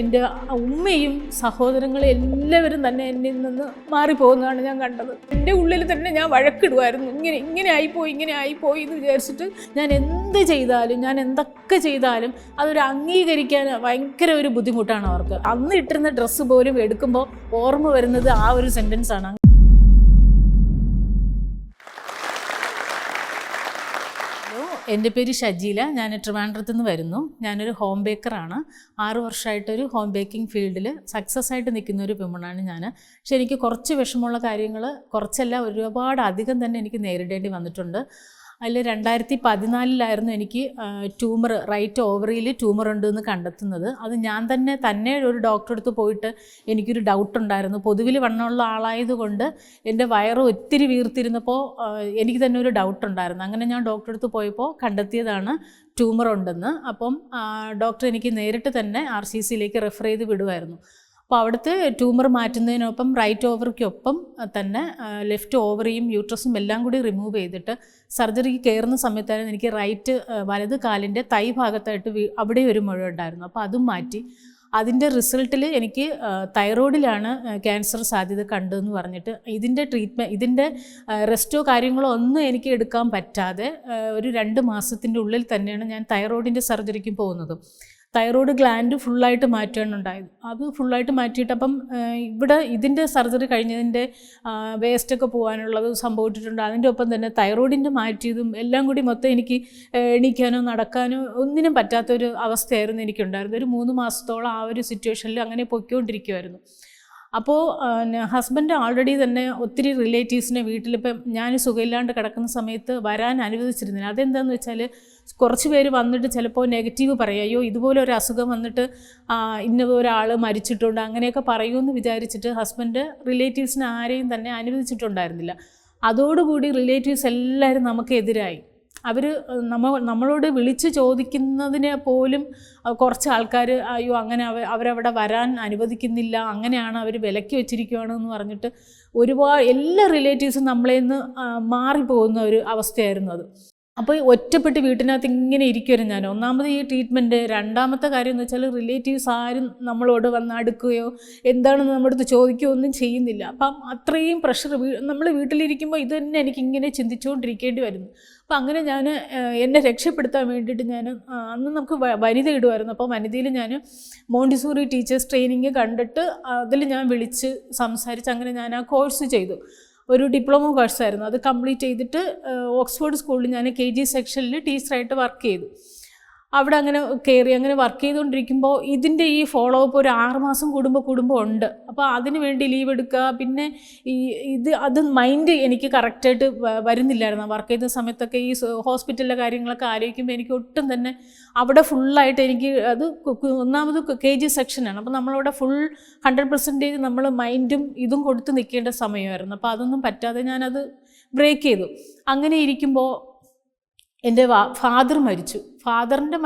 എന്റെ ഉമ്മയും സഹോദരങ്ങളും എല്ലാവരും തന്നെ എന്നിൽ നിന്ന് മാറിപ്പോകുന്നതാണ് ഞാൻ കണ്ടത്. എന്റെ ഉള്ളിൽ തന്നെ ഞാൻ വഴക്കിടുമായിരുന്നു ഇങ്ങനെ ഇങ്ങനെ ആയിപ്പോയി ഇങ്ങനെ ആയിപ്പോയി എന്ന് വിചാരിച്ചിട്ട് ഞാൻ എന്ത് ചെയ്താലും ഞാൻ എന്തൊക്കെ ചെയ്താലും അതൊരു അംഗീകരിക്കാൻ ഭയങ്കര ഒരു ബുദ്ധിമുട്ടാണ് അവർക്ക്. അന്ന് ഇട്ടിരുന്ന ഡ്രസ്സ് പോലും എടുക്കുമ്പോൾ ഓർമ്മ വരുന്നത് ആ ഒരു സെന്റൻസ് ഹലോ എന്റെ പേര് ഷജീല. ഞാൻ ട്രിവാൻഡ്രത്ത് നിന്ന് വരുന്നു. ഞാനൊരു ഹോം ബേക്കറാണ് ആറു വർഷമായിട്ടൊരു ഹോം ബേക്കിംഗ് ഫീൽഡിൽ സക്സസ് ആയിട്ട് നിൽക്കുന്ന ഒരു പെമ്മണാണ് ഞാൻ. പക്ഷെ എനിക്ക് കുറച്ച് വിഷമമുള്ള കാര്യങ്ങൾ കുറച്ചല്ല ഒരുപാട് അധികം തന്നെ എനിക്ക് നേരിടേണ്ടി വന്നിട്ടുണ്ട്. അതിൽ രണ്ടായിരത്തി പതിനാലിലായിരുന്നു എനിക്ക് ട്യൂമർ റൈറ്റ് ഓവറിയിൽ ട്യൂമർ ഉണ്ടെന്ന് കണ്ടെത്തുന്നത്. അത് ഞാൻ തന്നെ തന്നെ ഒരു ഡോക്ടറെ അടുത്ത് പോയിട്ട് എനിക്കൊരു ഡൗട്ട് ഉണ്ടായിരുന്നു. പൊതുവിൽ വണ്ണമുള്ള ആളായതുകൊണ്ട് എന്റെ വയറ് ഒത്തിരി വീർത്തിരുന്നപ്പോൾ എനിക്ക് തന്നെ ഒരു ഡൗട്ട് ഉണ്ടായിരുന്നു. അങ്ങനെ ഞാൻ ഡോക്ടറെ അടുത്ത് പോയപ്പോൾ കണ്ടെത്തിയതാണ് ട്യൂമർ ഉണ്ടെന്ന്. അപ്പം ഡോക്ടർ എനിക്ക് നേരിട്ട് തന്നെ ആർ സി സിയിലേക്ക് റെഫർ ചെയ്ത് വിടുമായിരുന്നു. അപ്പോൾ അവിടുത്തെ ട്യൂമർ മാറ്റുന്നതിനൊപ്പം റൈറ്റ് ഓവറിക്കൊപ്പം തന്നെ ലെഫ്റ്റ് ഓവറിയും യൂട്രസും എല്ലാം കൂടി റിമൂവ് ചെയ്തിട്ട് സർജറിക്ക് കയറുന്ന സമയത്തായിരുന്നു എനിക്ക് റൈറ്റ് വലത് കാലിന്റെ തൈ ഭാഗത്തായിട്ട് അവിടെ ഒരു മുഴ ഉണ്ടായിരുന്നു. അപ്പോൾ അതും മാറ്റി. അതിന്റെ റിസൾട്ടിൽ എനിക്ക് തൈറോയിഡിലാണ് ക്യാൻസർ സാധ്യത കണ്ടതെന്ന് പറഞ്ഞിട്ട് ഇതിന്റെ ട്രീറ്റ്മെന്റ് ഇതിന്റെ റെസ്റ്റോ കാര്യങ്ങളോ ഒന്നും എനിക്ക് എടുക്കാൻ പറ്റാതെ ഒരു രണ്ട് മാസത്തിന്റെ ഉള്ളിൽ തന്നെയാണ് ഞാൻ തൈറോയിഡിന്റെ സർജറിക്ക് പോകുന്നത്. തൈറോയ്ഡ് ഗ്ലാൻഡ് ഫുള്ളായിട്ട് മാറ്റുകയാണ് ഉണ്ടായത്. അത് ഫുള്ളായിട്ട് മാറ്റിയിട്ട് അപ്പം ഇവിടെ ഇതിന്റെ സർജറി കഴിഞ്ഞതിന്റെ വേസ്റ്റൊക്കെ പോകാനുള്ളത് സംഭവിച്ചിട്ടുണ്ട്. അതിന്റെ ഒപ്പം തന്നെ തൈറോയിഡിന്റെ മാറ്റിയതും എല്ലാം കൂടി മൊത്തം എനിക്ക് എണീക്കാനോ നടക്കാനോ ഒന്നിനും പറ്റാത്തൊരു അവസ്ഥയായിരുന്നു എനിക്കുണ്ടായിരുന്നത്. ഒരു മൂന്ന് മാസത്തോളം ആ ഒരു സിറ്റുവേഷനിൽ അങ്ങനെ പൊയ്ക്കൊണ്ടിരിക്കുമായിരുന്നു അപ്പോൾ ഹസ്ബൻഡ് ഓൾറെഡി തന്നെ ഒത്തിരി റിലേറ്റീവ്സിനെ വീട്ടിലിപ്പം ഞാൻ സുഖമില്ലാണ്ട് കിടക്കുന്ന സമയത്ത് വരാൻ അനുവദിച്ചിരുന്നില്ല. അതെന്താണെന്ന് വെച്ചാൽ കുറച്ച് പേര് വന്നിട്ട് ചിലപ്പോൾ നെഗറ്റീവ് പറയും. അയ്യോ ഇതുപോലെ ഒരു അസുഖം വന്നിട്ട് ഇന്ന ഒരാൾ മരിച്ചിട്ടുണ്ട് അങ്ങനെയൊക്കെ പറയുമെന്ന് വിചാരിച്ചിട്ട് ഹസ്ബൻഡ് റിലേറ്റീവ്സിനെ ആരെയും തന്നെ അനുവദിച്ചിട്ടുണ്ടായിരുന്നില്ല. അതോടുകൂടി റിലേറ്റീവ്സ് എല്ലാവരും നമുക്കെതിരായി. അവർ നമ്മ നമ്മളോട് വിളിച്ച് ചോദിക്കുന്നതിന് പോലും കുറച്ച് ആൾക്കാർ അയ്യോ അങ്ങനെ അവ അവരവിടെ വരാൻ അനുവദിക്കുന്നില്ല അങ്ങനെയാണ് അവർ വിലക്കി വെച്ചിരിക്കുകയാണ് എന്ന് പറഞ്ഞിട്ട് ഒരുപാട് എല്ലാ റിലേറ്റീവ്സും നമ്മളെ നിന്ന് മാറിപ്പോകുന്ന ഒരു അവസ്ഥയായിരുന്നു അത്. അപ്പോൾ ഒറ്റപ്പെട്ട് വീട്ടിനകത്ത് ഇങ്ങനെ ഇരിക്കുമായിരുന്നു ഞാൻ. ഒന്നാമത് ഈ ട്രീറ്റ്മെന്റ് രണ്ടാമത്തെ കാര്യം എന്ന് വെച്ചാൽ റിലേറ്റീവ്സ് ആരും നമ്മളോട് വന്ന് അടുക്കുകയോ എന്താണെന്ന് നമ്മുടെ അടുത്ത് ചോദിക്കുകയോ ഒന്നും ചെയ്യുന്നില്ല. അപ്പം അത്രയും പ്രഷർ നമ്മൾ വീട്ടിലിരിക്കുമ്പോൾ ഇത് തന്നെ എനിക്ക് ഇങ്ങനെ ചിന്തിച്ചുകൊണ്ടിരിക്കേണ്ടി വരുന്നു. അപ്പം അങ്ങനെ ഞാൻ എന്നെ രക്ഷപ്പെടുത്താൻ വേണ്ടിയിട്ട് ഞാൻ അന്ന് നമുക്ക് വനിത ഇടുമായിരുന്നു അപ്പോൾ വനിതയിൽ ഞാൻ മോണ്ടിസൂറി ടീച്ചേഴ്സ് ട്രെയിനിങ് കണ്ടിട്ട് അതിൽ ഞാൻ വിളിച്ച് സംസാരിച്ച് അങ്ങനെ ഞാൻ ആ കോഴ്സ് ചെയ്തു. ഒരു ഡിപ്ലോമ കോഴ്സായിരുന്നു. അത് കംപ്ലീറ്റ് ചെയ്തിട്ട് ഓക്സ്ഫോർഡ് സ്കൂളിൽ ഞാൻ കെ ജി സെക്ഷനിൽ ടീച്ചറായിട്ട് വർക്ക് ചെയ്തു. അവിടെ അങ്ങനെ കയറി അങ്ങനെ വർക്ക് ചെയ്തുകൊണ്ടിരിക്കുമ്പോൾ ഇതിന്റെ ഈ ഫോളോ അപ്പ് ഒരു ആറുമാസം കൂടുമ്പോൾ കൂടുമ്പോൾ ഉണ്ട്. അപ്പോൾ അതിന് വേണ്ടി ലീവ് എടുക്കുക. പിന്നെ ഈ ഇത് അത് മൈൻഡ് എനിക്ക് കറക്റ്റായിട്ട് വരുന്നില്ലായിരുന്നു. വർക്ക് ചെയ്യുന്ന സമയത്തൊക്കെ ഈ ഹോസ്പിറ്റലിലെ കാര്യങ്ങളൊക്കെ ആലോചിക്കുമ്പോൾ എനിക്ക് ഒട്ടും തന്നെ അവിടെ ഫുള്ളായിട്ട് എനിക്ക് അത് ഒന്നാമത് കെ ജി സെക്ഷനാണ് അപ്പോൾ നമ്മളവിടെ ഫുൾ ഹൺഡ്രഡ് പെർസെന്റേജ് നമ്മൾ മൈൻഡും ഇതും കൊടുത്ത് നിൽക്കേണ്ട സമയമായിരുന്നു. അപ്പോൾ അതൊന്നും പറ്റാതെ ഞാനത് ബ്രേക്ക് ചെയ്തു. അങ്ങനെ ഇരിക്കുമ്പോൾ എന്റെ ഫാദർ മരിച്ചു. ഫാദറിന്റെ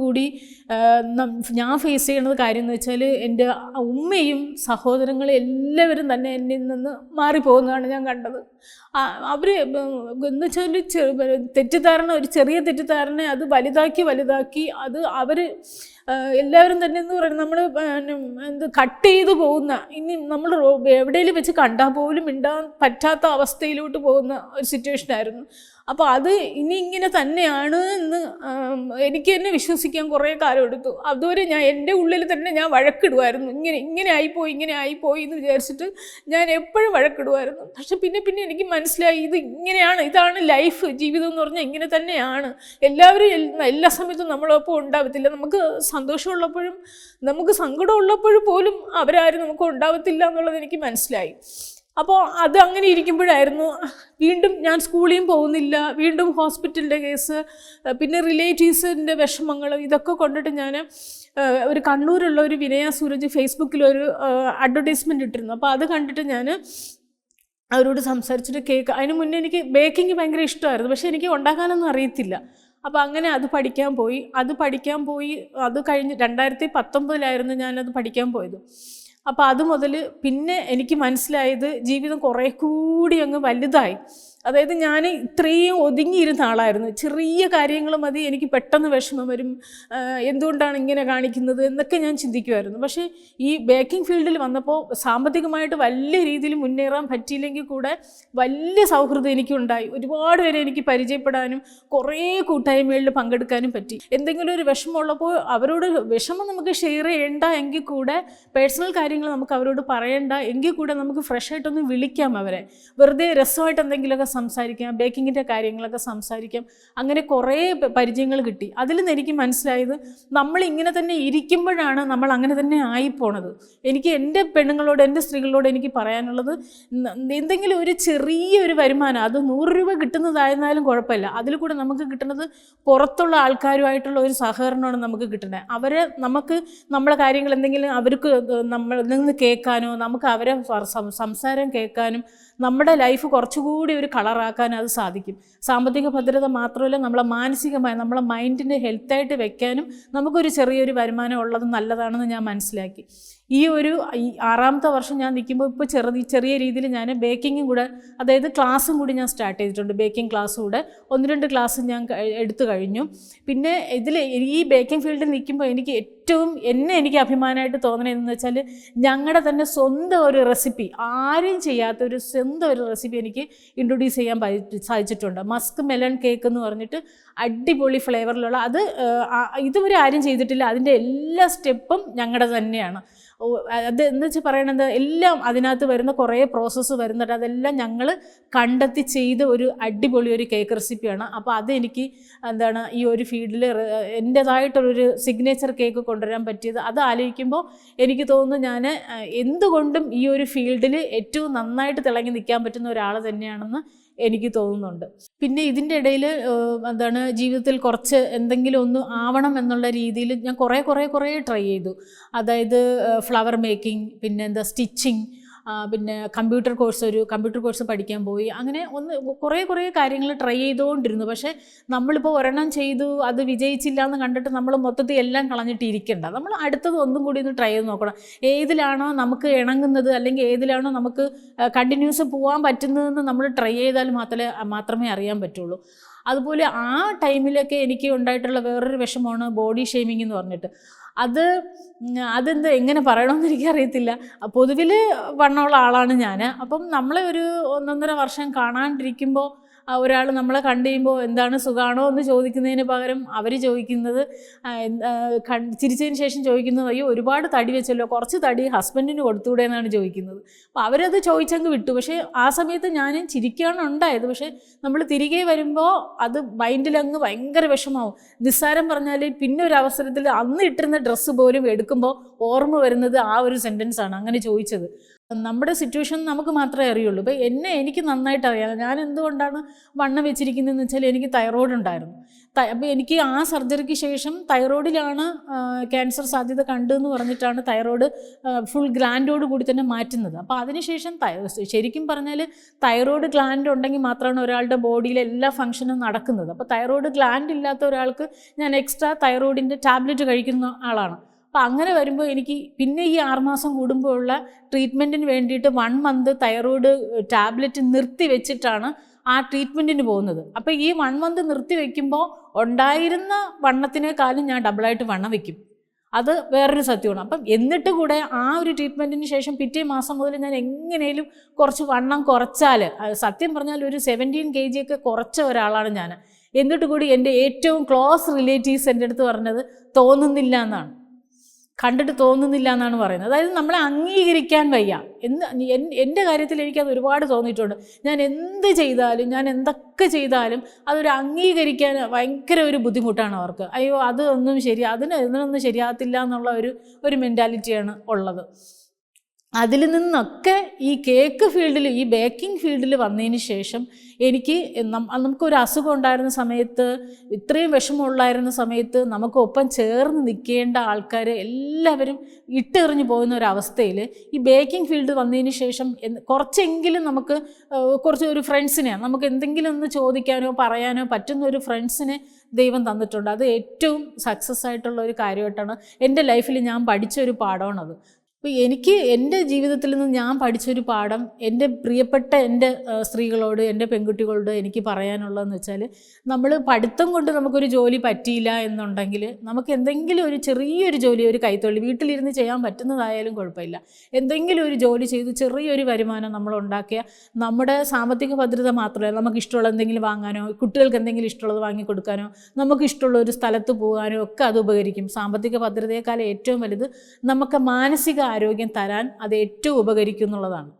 കൂടി ഞാൻ ഫേസ് ചെയ്യുന്നത് കാര്യം എന്ന് വെച്ചാൽ എന്റെ ഉമ്മയും സഹോദരങ്ങളും എല്ലാവരും തന്നെ എന്നിൽ നിന്ന് മാറിപ്പോകുന്നതാണ് ഞാൻ കണ്ടത്. അവർ എന്ന് വെച്ചാൽ തെറ്റിദ്ധാരണ ഒരു ചെറിയ തെറ്റിദ്ധാരണ അത് വലുതാക്കി വലുതാക്കി അത് അവർ എല്ലാവരും തന്നെ എന്ന് പറയുന്നത് നമ്മൾ എന്ത് കട്ട് ചെയ്ത് പോകുന്ന ഇനി നമ്മൾ എവിടെയെങ്കിലും വെച്ച് കണ്ടാൽ പോലും മിണ്ടാൻ പറ്റാത്ത അവസ്ഥയിലോട്ട് പോകുന്ന ഒരു സിറ്റുവേഷനായിരുന്നു അപ്പോൾ അത് ഇനി ഇങ്ങനെ തന്നെയാണ് എന്ന് എനിക്ക് തന്നെ വിശ്വസിക്കാൻ കുറേ കാലം എടുത്തു. അതുവരെ ഞാൻ എന്റെ ഉള്ളിൽ തന്നെ ഞാൻ വഴക്കിടുമായിരുന്നു ഇങ്ങനെ ഇങ്ങനെ ആയിപ്പോയി ഇങ്ങനെ ആയിപ്പോയി എന്ന് വിചാരിച്ചിട്ട് ഞാൻ എപ്പോഴും വഴക്കിടുമായിരുന്നു പക്ഷെ പിന്നെ പിന്നെ എനിക്ക് മനസ്സിലായി ഇത് ഇങ്ങനെയാണ് ഇതാണ് ലൈഫ് ജീവിതം എന്ന് പറഞ്ഞാൽ ഇങ്ങനെ തന്നെയാണ്. എല്ലാവരും എല്ലാ സമയത്തും നമ്മളൊപ്പം ഉണ്ടാവത്തില്ല. നമുക്ക് സന്തോഷമുള്ളപ്പോഴും നമുക്ക് സങ്കടമുള്ളപ്പോഴും പോലും അവരാരും നമുക്ക് ഉണ്ടാവത്തില്ല എന്നുള്ളത് എനിക്ക് മനസ്സിലായി. അപ്പോൾ അത് അങ്ങനെ ഇരിക്കുമ്പോഴായിരുന്നു. വീണ്ടും ഞാൻ സ്കൂളിലും പോകുന്നില്ല. വീണ്ടും ഹോസ്പിറ്റലിന്റെ കേസ് പിന്നെ റിലേറ്റീവ്സിന്റെ വിഷമങ്ങൾ ഇതൊക്കെ കൊണ്ടിട്ട് ഞാൻ ഒരു കണ്ണൂരുള്ള ഒരു വിനയ സൂരജ് ഫേസ്ബുക്കിൽ ഒരു അഡ്വർടൈസ്മെന്റ് ഇട്ടിരുന്നു. അപ്പോൾ അത് കണ്ടിട്ട് ഞാൻ അവരോട് സംസാരിച്ചിട്ട് കേക്ക് അതിന് മുന്നേ എനിക്ക് ബേക്കിംഗ് ഭയങ്കര ഇഷ്ടമായിരുന്നു. പക്ഷേ എനിക്ക് ഉണ്ടാക്കാനൊന്നും അറിയത്തില്ല. അപ്പോൾ അങ്ങനെ അത് പഠിക്കാൻ പോയി. അത് പഠിക്കാൻ പോയി. അത് കഴിഞ്ഞ് രണ്ടായിരത്തി പത്തൊമ്പതിലായിരുന്നു ഞാനത് പഠിക്കാൻ പോയത്. അപ്പോൾ അത് മുതൽ പിന്നെ എനിക്ക് മനസ്സിലായത് ജീവിതം കുറേ കൂടി അങ്ങ് വലുതായി. അതായത് ഞാൻ ഇത്രയും ഒതുങ്ങിയിരുന്ന ആളായിരുന്നു. ചെറിയ കാര്യങ്ങൾ മതി എനിക്ക് പെട്ടെന്ന് വിഷമം വരും എന്തുകൊണ്ടാണ് ഇങ്ങനെ കാണിക്കുന്നത് എന്നൊക്കെ ഞാൻ ചിന്തിക്കുമായിരുന്നു. പക്ഷേ ഈ ബേക്കിംഗ് ഫീൽഡിൽ വന്നപ്പോൾ സാമ്പത്തികമായിട്ട് വലിയ രീതിയിൽ മുന്നേറാൻ പറ്റിയില്ലെങ്കിൽ കൂടെ വലിയ സൗഹൃദം എനിക്കുണ്ടായി. ഒരുപാട് പേരെ എനിക്ക് പരിചയപ്പെടാനും കുറേ കൂട്ടായ്മകളിൽ പങ്കെടുക്കാനും പറ്റി. എന്തെങ്കിലും ഒരു വിഷമമുള്ളപ്പോൾ അവരോട് വിഷമം നമുക്ക് ഷെയർ ചെയ്യേണ്ട എങ്കിൽ കൂടെ പേഴ്സണൽ കാര്യങ്ങൾ നമുക്ക് അവരോട് പറയേണ്ട എങ്കിൽ കൂടെ നമുക്ക് ഫ്രഷ് ആയിട്ടൊന്ന് വിളിക്കാം അവരെ. വെറുതെ രസമായിട്ട് എന്തെങ്കിലുമൊക്കെ സംസാരിക്കാം ബേക്കിങ്ങിന്റെ കാര്യങ്ങളൊക്കെ സംസാരിക്കാം. അങ്ങനെ കുറേ പരിചയങ്ങൾ കിട്ടി. അതിൽ നിന്ന് എനിക്ക് മനസ്സിലായത് നമ്മൾ ഇങ്ങനെ തന്നെ ഇരിക്കുമ്പോഴാണ് നമ്മൾ അങ്ങനെ തന്നെ ആയിപ്പോണത്. എനിക്ക് എന്റെ പെണ്ണുങ്ങളോട് എന്റെ സ്ത്രീകളോട് എനിക്ക് പറയാനുള്ളത് എന്തെങ്കിലും ഒരു ചെറിയൊരു വരുമാനം അത് നൂറ് രൂപ കിട്ടുന്നതായിരുന്നാലും കുഴപ്പമില്ല. അതിൽ കൂടെ നമുക്ക് കിട്ടുന്നത് പുറത്തുള്ള ആൾക്കാരുമായിട്ടുള്ള ഒരു സഹകരണമാണ് നമുക്ക് കിട്ടുന്നത്. അവരെ നമുക്ക് നമ്മളെ കാര്യങ്ങൾ എന്തെങ്കിലും അവർക്ക് നമ്മൾ നിന്ന് കേൾക്കാനോ നമുക്ക് അവരെ സംസാരം കേൾക്കാനും നമ്മുടെ ലൈഫ് കുറച്ചുകൂടി ഒരു കളറാക്കാൻ അത് സാധിക്കും. സാമ്പത്തിക ഭദ്രത മാത്രമല്ല നമ്മളെ മാനസികമായ നമ്മളെ മൈൻഡിന്റെ ഹെൽത്തായിട്ട് വെക്കാനും നമുക്കൊരു ചെറിയൊരു വരുമാനം ഉള്ളത് നല്ലതാണെന്ന് ഞാൻ മനസ്സിലാക്കി. ഈ ഒരു ആറാമത്തെ വർഷം ഞാൻ നിൽക്കുമ്പോൾ ഇപ്പോൾ ചെറുതി ചെറിയ രീതിയിൽ ഞാൻ ബേക്കിങ്ങും കൂടെ അതായത് ക്ലാസ്സും കൂടി ഞാൻ സ്റ്റാർട്ട് ചെയ്തിട്ടുണ്ട്. ബേക്കിംഗ് ക്ലാസ് കൂടെ ഒന്ന് രണ്ട് ക്ലാസ് ഞാൻ എടുത്തു കഴിഞ്ഞു. പിന്നെ ഇതിൽ ഈ ബേക്കിംഗ് ഫീൽഡിൽ നിൽക്കുമ്പോൾ എനിക്ക് ഏറ്റവും എന്നെ എനിക്ക് അഭിമാനമായിട്ട് തോന്നണതെന്ന് വെച്ചാൽ ഞങ്ങളുടെ തന്നെ സ്വന്തം ഒരു റെസിപ്പി ആരും ചെയ്യാത്ത ഒരു സ്വന്തം ഒരു റെസിപ്പി എനിക്ക് ഇൻട്രൊഡ്യൂസ് ചെയ്യാൻ സാധിച്ചിട്ടുണ്ട്. മസ്ക് മെലൺ കേക്ക് എന്ന് പറഞ്ഞിട്ട് അടിപൊളി ഫ്ലേവറിലുള്ള അത് ഇതുവരെ ആരും ചെയ്തിട്ടില്ല. അതിന്റെ എല്ലാ സ്റ്റെപ്പും ഞങ്ങളുടെ തന്നെയാണ്. അത് എന്ന് വെച്ച് പറയണത് എല്ലാം അതിനകത്ത് വരുന്ന കുറേ പ്രോസസ്സ് വരുന്നുണ്ട്. അതെല്ലാം ഞങ്ങൾ കണ്ടെത്തി ചെയ്ത ഒരു അടിപൊളി ഒരു കേക്ക് റെസിപ്പിയാണ് അപ്പോൾ അതെനിക്ക് എന്താണ് ഈ ഒരു ഫീൽഡിൽ എന്റേതായിട്ടുള്ളൊരു സിഗ്നേച്ചർ കേക്ക് കൊണ്ടുവരാൻ പറ്റിയത്. അത് ആലോചിക്കുമ്പോൾ എനിക്ക് തോന്നുന്നു ഞാൻ എന്തുകൊണ്ടും ഈ ഒരു ഫീൽഡിൽ ഏറ്റവും നന്നായിട്ട് തിളങ്ങി നിൽക്കാൻ പറ്റുന്ന ഒരാൾ തന്നെയാണെന്ന് എനിക്ക് തോന്നുന്നുണ്ട്. പിന്നെ ഇതിന്റെ ഇടയിൽ എന്താണ് ജീവിതത്തിൽ കുറച്ച് എന്തെങ്കിലും ഒന്ന് ആവണം എന്നുള്ള രീതിയിൽ ഞാൻ കുറേ കുറേ കുറേ ട്രൈ ചെയ്തു. അതായത് ഫ്ലവർ മേക്കിംഗ് പിന്നെ എന്താ സ്റ്റിച്ചിങ് പിന്നെ കമ്പ്യൂട്ടർ കോഴ്സ് ഒരു കമ്പ്യൂട്ടർ കോഴ്സ് പഠിക്കാൻ പോയി. അങ്ങനെ ഒന്ന് കുറേ കുറേ കാര്യങ്ങൾ ട്രൈ ചെയ്തുകൊണ്ടിരുന്നു. പക്ഷേ നമ്മളിപ്പോൾ ഒരെണ്ണം ചെയ്തു അത് വിജയിച്ചില്ല എന്ന് കണ്ടിട്ട് നമ്മൾ മൊത്തത്തിൽ എല്ലാം കളഞ്ഞിട്ട് ഇരിക്കണ്ട നമ്മൾ അടുത്തത് ഒന്നും കൂടി ഒന്ന് ട്രൈ ചെയ്ത് നോക്കണം. ഏതിലാണോ നമുക്ക് ഇണങ്ങുന്നത് അല്ലെങ്കിൽ ഏതിലാണോ നമുക്ക് കണ്ടിന്യൂസ് പോകാൻ പറ്റുന്നതെന്ന് നമ്മൾ ട്രൈ ചെയ്താൽ മാത്രമേ മാത്രമേ അറിയാൻ പറ്റുള്ളൂ. അതുപോലെ ആ ടൈമിലൊക്കെ എനിക്ക് ഉണ്ടായിട്ടുള്ള വേറൊരു വിഷമമാണ് ബോഡി ഷെയ്മിങ് എന്ന് പറഞ്ഞിട്ട്. അത് അതെന്ത് എങ്ങനെ പറയണമെന്ന് എനിക്കറിയത്തില്ല. പൊതുവിൽ വണ്ണമുള്ള ആളാണ് ഞാൻ അപ്പം നമ്മളെ ഒരു ഒന്നൊന്നര വർഷം കാണാണ്ടിരിക്കുമ്പോൾ ഒരാൾ നമ്മളെ കണ്ടു കഴിയുമ്പോൾ എന്താണ് സുഖാണോ എന്ന് ചോദിക്കുന്നതിന് പകരം അവർ ചോദിക്കുന്നത് ചിരിച്ചതിന് ശേഷം ചോദിക്കുന്നത് അയ്യോ ഒരുപാട് തടി വെച്ചല്ലോ കുറച്ച് തടി ഹസ്ബൻഡിന് കൊടുത്തൂടെ എന്നാണ് ചോദിക്കുന്നത്. അപ്പോൾ അവരത് ചോദിച്ചങ്ങ് വിട്ടു. പക്ഷേ ആ സമയത്ത് ഞാൻ ചിരിക്കുകയാണ് ഉണ്ടായത്. പക്ഷേ നമ്മൾ തിരികെ വരുമ്പോൾ അത് മൈൻഡിലങ്ങ് ഭയങ്കര വിഷമാവും. നിസ്സാരം പറഞ്ഞാൽ പിന്നെ ഒരു അവസരത്തിൽ അന്ന് ഇട്ടിരുന്ന ഡ്രസ്സ് പോലും എടുക്കുമ്പോൾ ഓർമ്മ വരുന്നത് ആ ഒരു സെന്റൻസാണ് അങ്ങനെ ചോദിച്ചത്. നമ്മുടെ സിറ്റുവേഷൻ നമുക്ക് മാത്രമേ അറിയുള്ളൂ. ഇപ്പോൾ എന്നെ എനിക്ക് നന്നായിട്ട് അറിയാം ഞാൻ എന്തുകൊണ്ടാണ് വണ്ണം വെച്ചിരിക്കുന്നതെന്ന് വെച്ചാൽ എനിക്ക് തൈറോയ്ഡ് ഉണ്ടായിരുന്നു. അപ്പോൾ എനിക്ക് ആ സർജറിക്ക് ശേഷം തൈറോയിഡിലാണ് ക്യാൻസർ സാധ്യത കണ്ടെന്ന് പറഞ്ഞിട്ടാണ് തൈറോയ്ഡ് ഫുൾ ഗ്ലാൻഡോട് കൂടി തന്നെ മാറ്റുന്നത്. അപ്പോൾ അതിനുശേഷം ശരിക്കും പറഞ്ഞാൽ തൈറോയ്ഡ് ഗ്ലാൻഡ് ഉണ്ടെങ്കിൽ മാത്രമാണ് ഒരാളുടെ ബോഡിയിലെ എല്ലാ ഫംഗ്ഷനും നടക്കുന്നത്. അപ്പോൾ തൈറോയ്ഡ് ഗ്ലാൻഡ് ഇല്ലാത്ത ഒരാൾക്ക് ഞാൻ എക്സ്ട്രാ തൈറോയിഡിന്റെ ടാബ്ലറ്റ് കഴിക്കുന്ന ആളാണ്. അപ്പോൾ അങ്ങനെ വരുമ്പോൾ എനിക്ക് പിന്നെ ഈ ആറുമാസം കൂടുമ്പോഴുള്ള ട്രീറ്റ്മെന്റിന് വേണ്ടിയിട്ട് വൺ മന്ത് തൈറോയ്ഡ് ടാബ്ലറ്റ് നിർത്തി വെച്ചിട്ടാണ് ആ ട്രീറ്റ്മെന്റിന് പോകുന്നത്. അപ്പോൾ ഈ വൺ മന്ത് നിർത്തി വെക്കുമ്പോൾ ഉണ്ടായിരുന്ന വണ്ണത്തിനേക്കാളും ഞാൻ ഡബിളായിട്ട് വണ്ണം വെക്കും. അത് വേറൊരു സത്യമാണ്. അപ്പം എന്നിട്ട് കൂടെ ആ ഒരു ട്രീറ്റ്മെന്റിന് ശേഷം പിറ്റേ മാസം മുതൽ ഞാൻ എങ്ങനെയും കുറച്ച് വണ്ണം കുറച്ചാൽ സത്യം പറഞ്ഞാൽ ഒരു സെവന്റീൻ കെ ജി ഒക്കെ കുറച്ച ഒരാളാണ് ഞാൻ എന്നിട്ട് കൂടി എന്റെ ഏറ്റവും ക്ലോസ് റിലേറ്റീവ്സ് എന്റെ അടുത്ത് പറഞ്ഞത് തോന്നുന്നില്ല എന്നാണ്. കണ്ടിട്ട് തോന്നുന്നില്ല എന്നാണ് പറയുന്നത്. അതായത് നമ്മളെ അംഗീകരിക്കാൻ വയ്യ. എന്ന് എന്റെ കാര്യത്തിൽ എനിക്കത് ഒരുപാട് തോന്നിയിട്ടുണ്ട്. ഞാൻ എന്ത് ചെയ്താലും ഞാൻ എന്തൊക്കെ ചെയ്താലും അതൊരു അംഗീകരിക്കാൻ ഭയങ്കര ഒരു ബുദ്ധിമുട്ടാണ് അവർക്ക്. അയ്യോ അതൊന്നും ശരി അതിന് ഇതിനൊന്നും ശരിയാകത്തില്ല എന്നുള്ള ഒരു ഒരു മെന്റാലിറ്റിയാണ് ഉള്ളത്. അതിൽ നിന്നൊക്കെ ഈ കേക്ക് ഫീൽഡിൽ ഈ ബേക്കിംഗ് ഫീൽഡിൽ വന്നതിന് ശേഷം എനിക്ക് നമുക്കൊരു അസുഖം ഉണ്ടായിരുന്ന സമയത്ത് ഇത്രയും വിഷമമുള്ളായിരുന്ന സമയത്ത് നമുക്കൊപ്പം ചേർന്ന് നിൽക്കേണ്ട ആൾക്കാർ എല്ലാവരും ഇട്ടെറിഞ്ഞു പോകുന്ന ഒരവസ്ഥയിൽ ഈ ബേക്കിംഗ് ഫീൽഡ് വന്നതിന് ശേഷം കുറച്ചെങ്കിലും നമുക്ക് കുറച്ച് ഒരു ഫ്രണ്ട്സിനെ നമുക്ക് എന്തെങ്കിലും ഒന്ന് ചോദിക്കാനോ പറയാനോ പറ്റുന്ന ഒരു ഫ്രണ്ട്സിനെ ദൈവം തന്നിട്ടുണ്ട്. അത് ഏറ്റവും സക്സസ് ആയിട്ടുള്ള ഒരു കാര്യമായിട്ടാണ് എന്റെ ലൈഫിൽ ഞാൻ പഠിച്ച ഒരു പാഠമാണത്. അപ്പോൾ എനിക്ക് എന്റെ ജീവിതത്തിൽ നിന്ന് ഞാൻ പഠിച്ചൊരു പാഠം എന്റെ പ്രിയപ്പെട്ട എന്റെ സ്ത്രീകളോട് എന്റെ പെൺകുട്ടികളോട് എനിക്ക് പറയാനുള്ളതെന്ന് വെച്ചാൽ നമ്മൾ പഠിത്തം കൊണ്ട് നമുക്കൊരു ജോലി പറ്റിയില്ല എന്നുണ്ടെങ്കിൽ നമുക്ക് എന്തെങ്കിലും ഒരു ചെറിയൊരു ജോലി ഒരു കൈത്തൊഴിൽ വീട്ടിലിരുന്ന് ചെയ്യാൻ പറ്റുന്നതായാലും കുഴപ്പമില്ല. എന്തെങ്കിലും ഒരു ജോലി ചെയ്ത് ചെറിയൊരു വരുമാനം നമ്മൾ ഉണ്ടാക്കിയ നമ്മുടെ സാമ്പത്തിക ഭദ്രത മാത്രമല്ല നമുക്ക് ഇഷ്ടമുള്ള എന്തെങ്കിലും വാങ്ങാനോ കുട്ടികൾക്ക് എന്തെങ്കിലും ഇഷ്ടമുള്ളത് വാങ്ങി കൊടുക്കാനോ നമുക്ക് ഇഷ്ടമുള്ള ഒരു സ്ഥലത്ത് പോകാനോ ഒക്കെ അത് ഉപകരിക്കും. സാമ്പത്തിക ഭദ്രതയേക്കാൾ ഏറ്റവും വലുത് നമുക്ക് മാനസിക ആരോഗ്യം തരാൻ അത് ഏറ്റവും ഉപകരിക്കുന്നുള്ളതാണ്.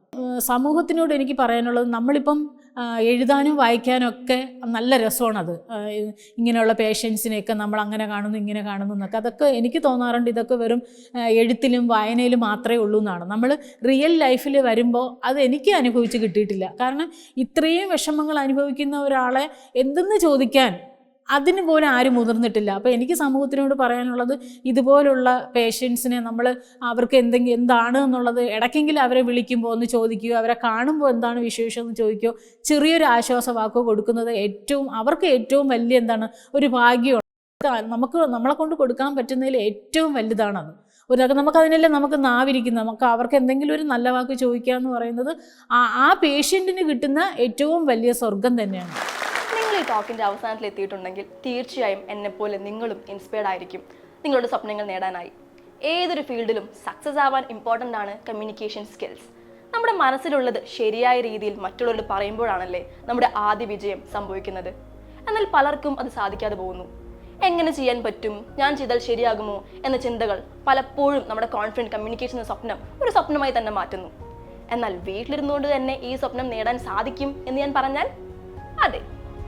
സമൂഹത്തിനോട് എനിക്ക് പറയാനുള്ളത് നമ്മളിപ്പം എഴുതാനും വായിക്കാനും ഒക്കെ നല്ല രസമാണത്. ഇങ്ങനെയുള്ള പേഷ്യൻസിനെയൊക്കെ നമ്മൾ അങ്ങനെ കാണുന്നു ഇങ്ങനെ കാണുന്നു എന്നൊക്കെ അതൊക്കെ എനിക്ക് തോന്നാറുണ്ട്. ഇതൊക്കെ വെറും എഴുത്തിലും വായനയിലും മാത്രമേ ഉള്ളൂ എന്നാണ്. നമ്മൾ റിയൽ ലൈഫിൽ വരുമ്പോൾ അത് എനിക്ക് അനുഭവിച്ച് കിട്ടിയിട്ടില്ല. കാരണം ഇത്രയും വിഷമങ്ങൾ അനുഭവിക്കുന്ന ഒരാളെ എന്തെന്ന് ചോദിക്കാൻ അതിന് പോലും ആരും മുതിർന്നിട്ടില്ല. അപ്പോൾ എനിക്ക് സമൂഹത്തിനോട് പറയാനുള്ളത് ഇതുപോലുള്ള പേഷ്യൻസിനെ നമ്മൾ അവർക്ക് എന്തെങ്കിലും എന്താണ് എന്നുള്ളത് ഇടയ്ക്കെങ്കിലും അവരെ വിളിക്കുമ്പോൾ ഒന്ന് ചോദിക്കുകയോ അവരെ കാണുമ്പോൾ എന്താണ് വിശേഷം എന്ന് ചോദിക്കുകയോ ചെറിയൊരു ആശ്വാസ ആശ്വാസവാക്കോ കൊടുക്കുന്നത് ഏറ്റവും അവർക്ക് ഏറ്റവും വലിയ എന്താണ് ഒരു ഭാഗ്യമാണ്. നമുക്ക് നമ്മളെ കൊണ്ട് കൊടുക്കാൻ പറ്റുന്നതിൽ ഏറ്റവും വലുതാണത്. ഒരു നമുക്കതിനല്ലേ നമുക്ക് നാവിരിക്കുന്നത്. നമുക്ക് അവർക്ക് എന്തെങ്കിലും ഒരു നല്ല വാക്ക് ചോദിക്കുക എന്ന് പറയുന്നത് ആ ആ പേഷ്യന്റിന് കിട്ടുന്ന ഏറ്റവും വലിയ സ്വർഗം തന്നെയാണ്. ടോക്കിന്റെ അവസാനത്തിൽ എത്തിയിട്ടുണ്ടെങ്കിൽ തീർച്ചയായും എന്നെപ്പോലെ നിങ്ങളും ഇൻസ്പയർഡ് ആയിരിക്കും. നിങ്ങളുടെ സ്വപ്നങ്ങൾ നേടാനായി. ഏതൊരു ഫീൽഡിലും സക്സസ് ആവാൻ ഇമ്പോർട്ടന്റ് ആണ് കമ്മ്യൂണിക്കേഷൻ സ്കിൽസ് നമ്മുടെ മനസ്സിലുള്ളത് ശരിയായ രീതിയിൽ മറ്റുള്ളവരോട് പറയുമ്പോഴാണല്ലേ നമ്മുടെ ആദ്യ വിജയം സംഭവിക്കുന്നത്. എന്നാൽ പലർക്കും അത് സാധിക്കാതെ പോകുന്നു. എങ്ങനെ ചെയ്യാൻ പറ്റും? ഞാൻ ചെയ്താൽ ശരിയാകുമോ? എന്ന ചിന്തകൾ പലപ്പോഴും നമ്മുടെ കോൺഫിഡന്റ് കമ്മ്യൂണിക്കേഷൻ എന്ന സ്വപ്നം ഒരു സ്വപ്നമായി തന്നെ മാറ്റുന്നു. എന്നാൽ വീട്ടിലിരുന്നുകൊണ്ട് തന്നെ ഈ സ്വപ്നം നേടാൻ സാധിക്കും എന്ന് ഞാൻ പറഞ്ഞാൽ അതെ.